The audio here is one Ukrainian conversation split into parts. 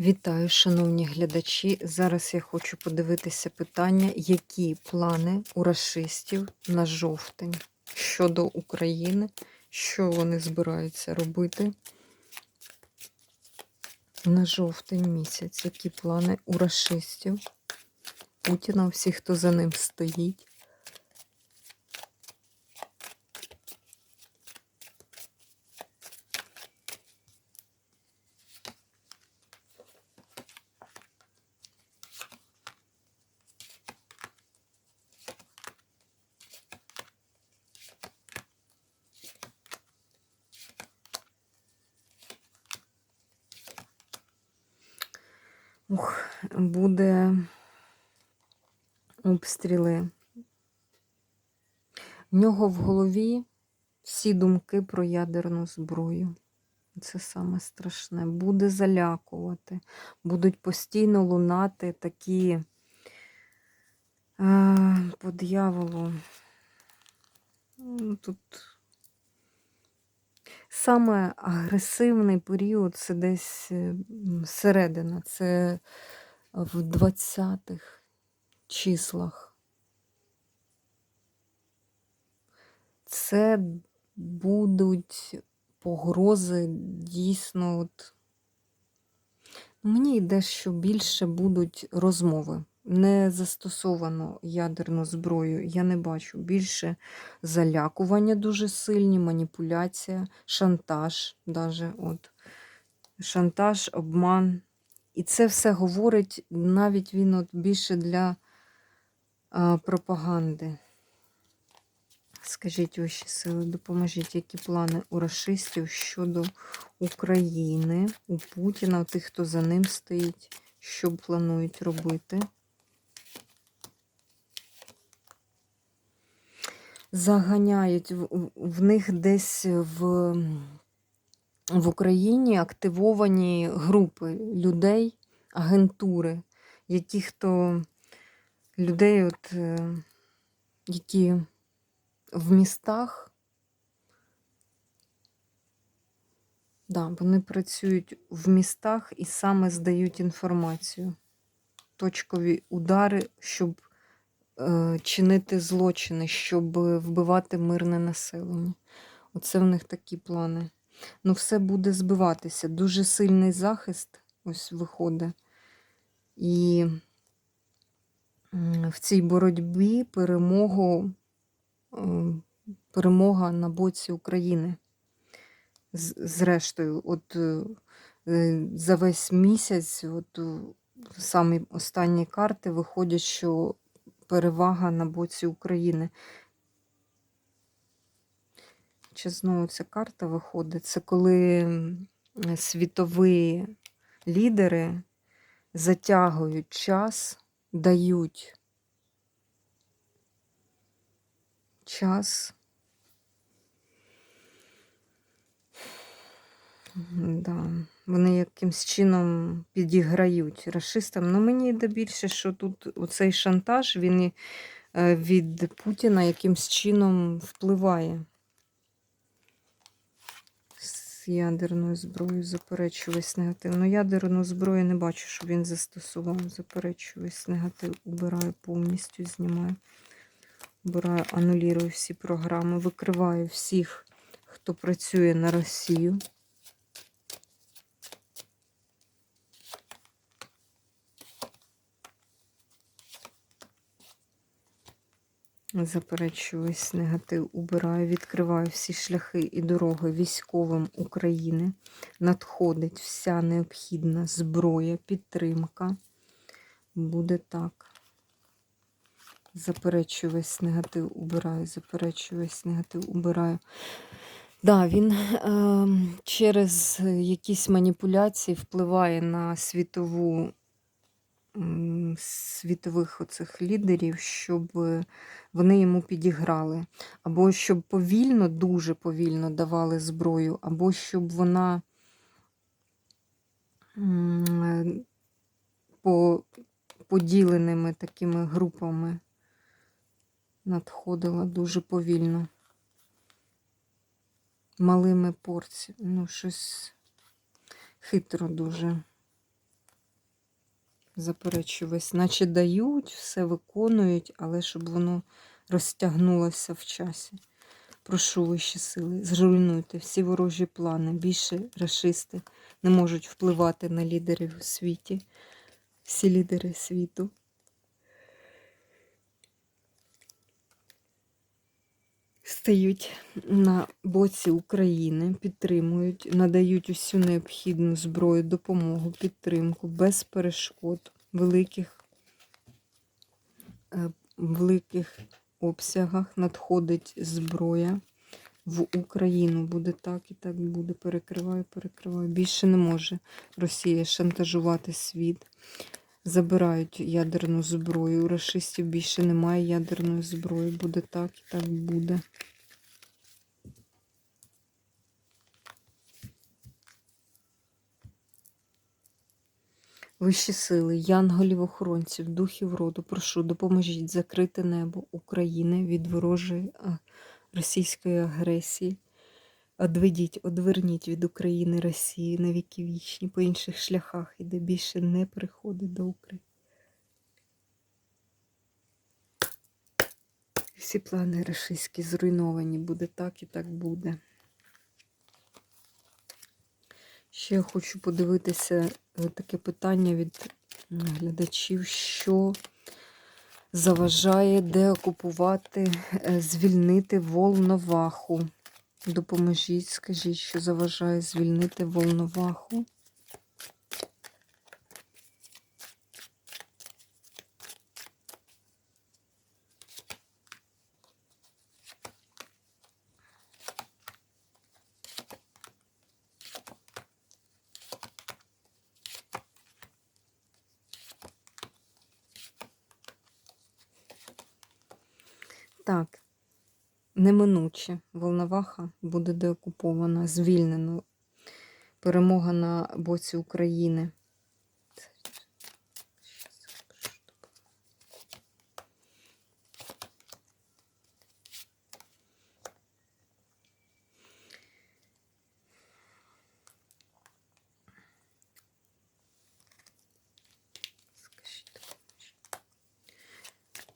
Вітаю, шановні глядачі. Зараз я хочу подивитися питання, які плани у расистів на жовтень щодо України, що вони збираються робити на жовтень місяць, які плани у расистів Путіна, всіх, хто за ним стоїть. Ух, буде обстріли. В нього в голові всі думки про ядерну зброю. Це саме страшне. Буде залякувати, будуть постійно лунати такі е, по дьяволу. Ну, Тут саме агресивний період це десь е, середина, це в 20-х числах. Це будуть погрози дійсно. От... Мені йде, що більше будуть розмови. Не застосовано ядерну зброю, я не бачу. Більше залякування дуже сильні, маніпуляція, шантаж, даже, от. шантаж, обман. І це все говорить навіть він от більше для а, пропаганди. Скажіть ваші сили, допоможіть, які плани у расистів щодо України, у Путіна, у тих, хто за ним стоїть, що планують робити. Заганяють в, них десь в, в Україні активовані групи людей, агентури, які хто людей, от, е, які в містах, да, вони працюють в містах і саме здають інформацію. Точкові удари, щоб чинити злочини, щоб вбивати мирне населення. Оце в них такі плани. Ну, все буде збиватися. Дуже сильний захист ось виходить. І в цій боротьбі перемогу, е, перемога на боці України. Зрештою, от е, е, за весь місяць, от е, самі останні карти виходять, що перевага на боці України. Чи знову ця карта виходить? Це коли світові лідери затягують час, дають час. Да. Вони якимсь чином підіграють расистам. Ну, мені йде більше, що тут оцей шантаж він е, від Путіна якимсь чином впливає. З ядерною зброєю заперечую весь негатив. Ну, ядерну зброю не бачу, що він застосував. Заперечую весь негатив. Убираю повністю, знімаю. Убираю, анулірую всі програми, викриваю всіх, хто працює на Росію. Заперечую весь негатив, убираю, відкриваю всі шляхи і дороги військовим України. Надходить вся необхідна зброя, підтримка. Буде так. Заперечую весь негатив, убираю, заперечую весь негатив, убираю. Да, він е, через якісь маніпуляції впливає на світову світових оцих лідерів, щоб вони йому підіграли. Або щоб повільно, дуже повільно давали зброю, або щоб вона по поділеними такими групами надходила дуже повільно. Малими порціями. Ну, щось хитро дуже. Заперечую весь, наче дають, все виконують, але щоб воно розтягнулося в часі. Прошу вищі сили, зруйнуйте всі ворожі плани. Більше расисти не можуть впливати на лідерів у світі, всі лідери світу. Стають на боці України, підтримують, надають усю необхідну зброю, допомогу, підтримку без перешкод, великих, е, великих обсягах надходить зброя в Україну. Буде так і так буде. Перекриваю, перекриваю. Більше не може Росія шантажувати світ. Забирають ядерну зброю. У расистів більше немає ядерної зброї. Буде так і так буде. Вищі сили, янголів, охоронців, духів роду, прошу, допоможіть закрити небо України від ворожої російської агресії. Одведіть, одверніть від України Росії на віки вічні по інших шляхах, і де більше не приходить до України. Всі плани російські зруйновані. Буде так і так буде. Ще я хочу подивитися е, таке питання від глядачів, що заважає деокупувати, е, звільнити Волноваху. Допоможіть, скажіть, що заважає звільнити Волноваху. Так, неминуче Волноваха буде деокупована, звільнено. Перемога на боці України.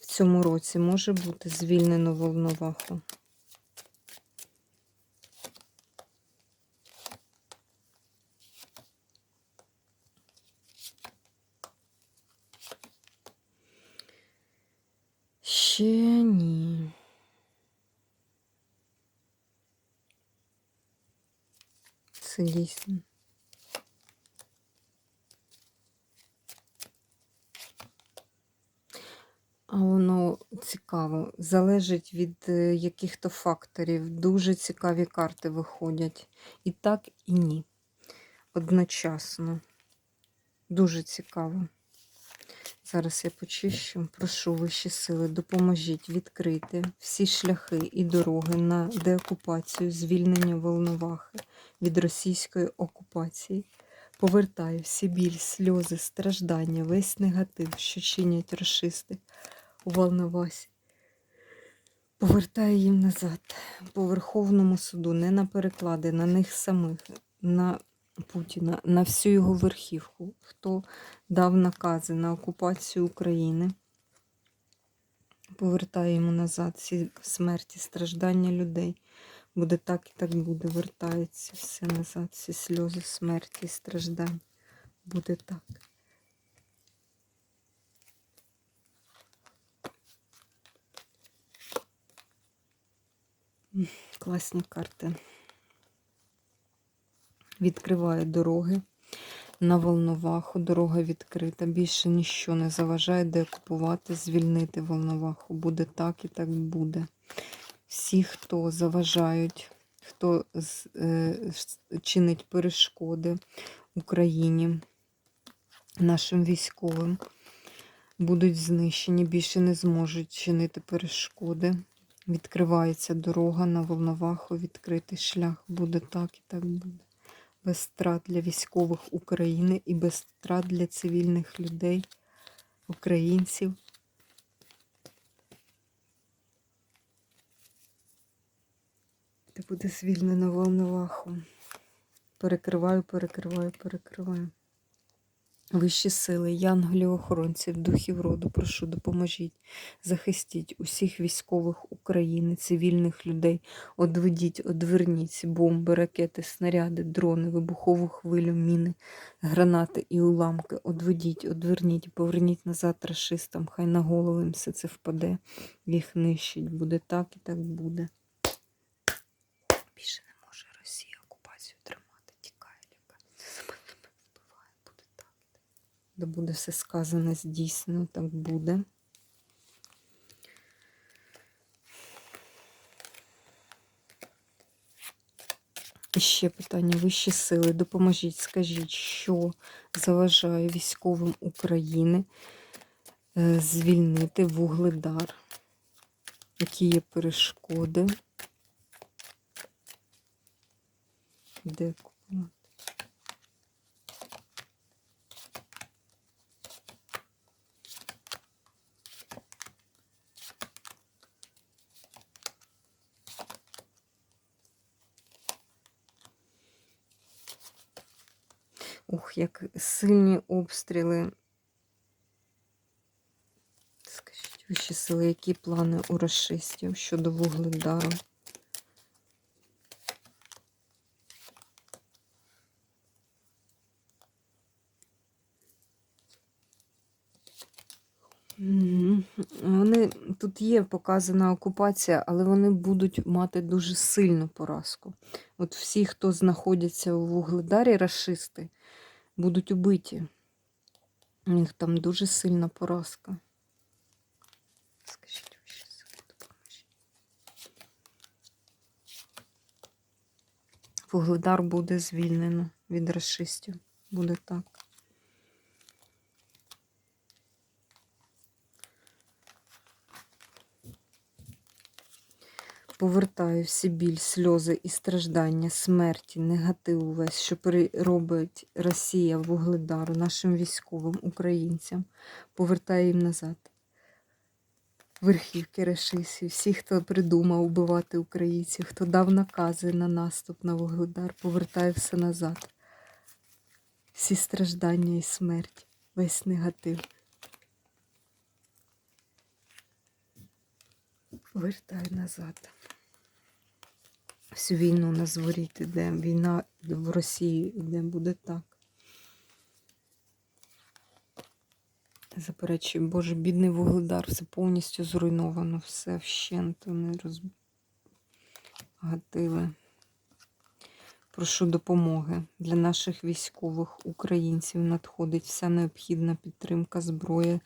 В цьому році може бути звільнено Волноваху. Ще ні. Дійсно. А воно цікаво. Залежить від е, яких-то факторів. Дуже цікаві карти виходять. І так, і ні. Одночасно. Дуже цікаво. Зараз я почищу. Прошу вищі сили, допоможіть відкрити всі шляхи і дороги на деокупацію, звільнення Волновахи від російської окупації. Повертаю всі біль, сльози, страждання, весь негатив, що чинять расисти у Волновасі. Повертаю їм назад по Верховному суду, не на переклади, на них самих, на Путіна, на всю його верхівку, хто дав накази на окупацію України. Повертаю йому назад всі смерті, страждання людей. Буде так і так буде. Вертається все назад, всі сльози, смерті, страждань. Буде так. Класні карти. Відкриває дороги на Волноваху. Дорога відкрита. Більше ніщо не заважає деокупувати, звільнити Волноваху. Буде так і так буде. Всі, хто заважають, хто е, чинить перешкоди Україні, нашим військовим, будуть знищені, більше не зможуть чинити перешкоди. Відкривається дорога на Волноваху, відкритий шлях. Буде так і так буде. Без страт для військових України і без страт для цивільних людей, українців. Де буде звільнено Волноваху. Перекриваю, перекриваю, перекриваю. Вищі сили, янголів, охоронців, духів роду, прошу, допоможіть, захистіть усіх військових України, цивільних людей, одведіть, одверніть бомби, ракети, снаряди, дрони, вибухову хвилю, міни, гранати і уламки. Одведіть, одверніть, поверніть назад рашистам, хай на голови їм все це впаде, їх нищить. Буде так і так буде. Більше не може Росія окупацію тримати, тікає, лякає. Вбиває, буде так. Де буде все сказане здійснено, так буде. І ще питання вищі сили. Допоможіть, скажіть, що заважає військовим України е, звільнити вугледар? Які є перешкоди? Де Ух, як сильні обстріли. Скажіть, вищі сили, які плани у расистів щодо вугледару? Вони тут є показана окупація, але вони будуть мати дуже сильну поразку. От всі, хто знаходяться у вугледарі, расисти, будуть убиті. У них там дуже сильна поразка. Скажіть, що сили, допоможіть. Вугледар буде звільнено від расистів. Буде так. Повертаю всі біль, сльози і страждання, смерті, негатив увесь, що робить Росія вугледару нашим військовим українцям. Повертаю їм назад. Верхівки рашисів, всі, хто придумав вбивати українців, хто дав накази на наступ на вугледар, повертаю все назад. Всі страждання і смерть, весь негатив. Вертаю назад. Всю війну на зворіт іде. Війна в Росії іде, буде так. Заперечую, Боже, бідний вугледар, все повністю зруйновано, все вщент, вони розгатили. Прошу допомоги. Для наших військових українців надходить вся необхідна підтримка зброї.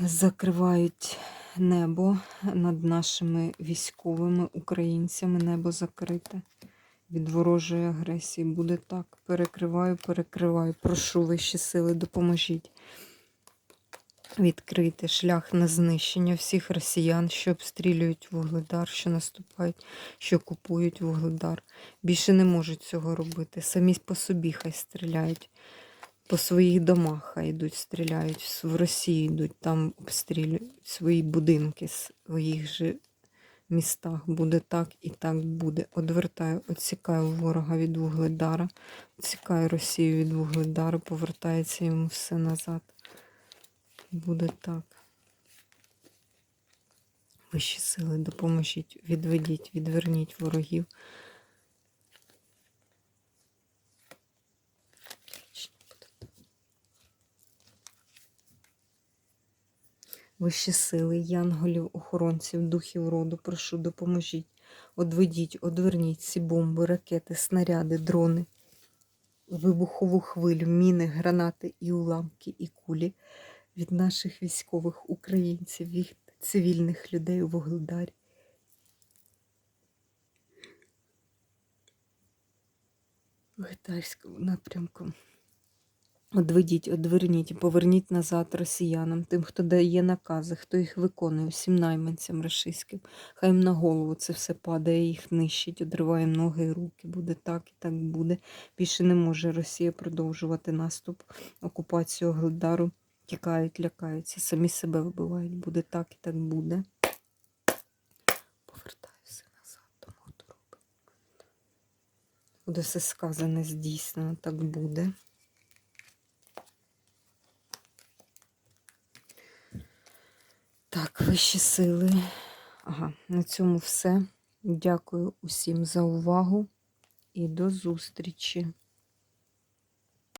Закривають небо над нашими військовими українцями, небо закрите від ворожої агресії. Буде так. Перекриваю, перекриваю. Прошу вищі сили, допоможіть. Відкрити шлях на знищення всіх росіян, що обстрілюють вугледар, що наступають, що купують вугледар. Більше не можуть цього робити. Самі по собі хай стріляють. По своїх домах хай йдуть, стріляють, в Росії йдуть, там обстрілюють свої будинки, в своїх же містах. Буде так і так буде. Одвертаю, відсікаю ворога від вугледара, відсікаю Росію від вугледара, повертається йому все назад. Буде так. Вищі сили, допоможіть, відведіть, відверніть ворогів. Вищі сили, янголів, охоронців, духів роду, прошу, допоможіть, одведіть, одверніть ці бомби, ракети, снаряди, дрони, вибухову хвилю, міни, гранати і уламки, і кулі від наших військових українців, від цивільних людей у Вугледарі. В Гетарському напрямку. Одведіть, одверніть, поверніть назад росіянам, тим, хто дає накази, хто їх виконує, всім найманцям рашистським. Хай їм на голову це все падає, їх нищить, одриває ноги і руки. Буде так і так буде. Більше не може Росія продовжувати наступ, окупацію Огледару. Тікають, лякаються, самі себе вбивають. Буде так і так буде. Повертаю все назад, тому хто робить. Буде все сказане, здійснено, так буде. Так, вищі сили. Ага, на цьому все. Дякую усім за увагу і до зустрічі.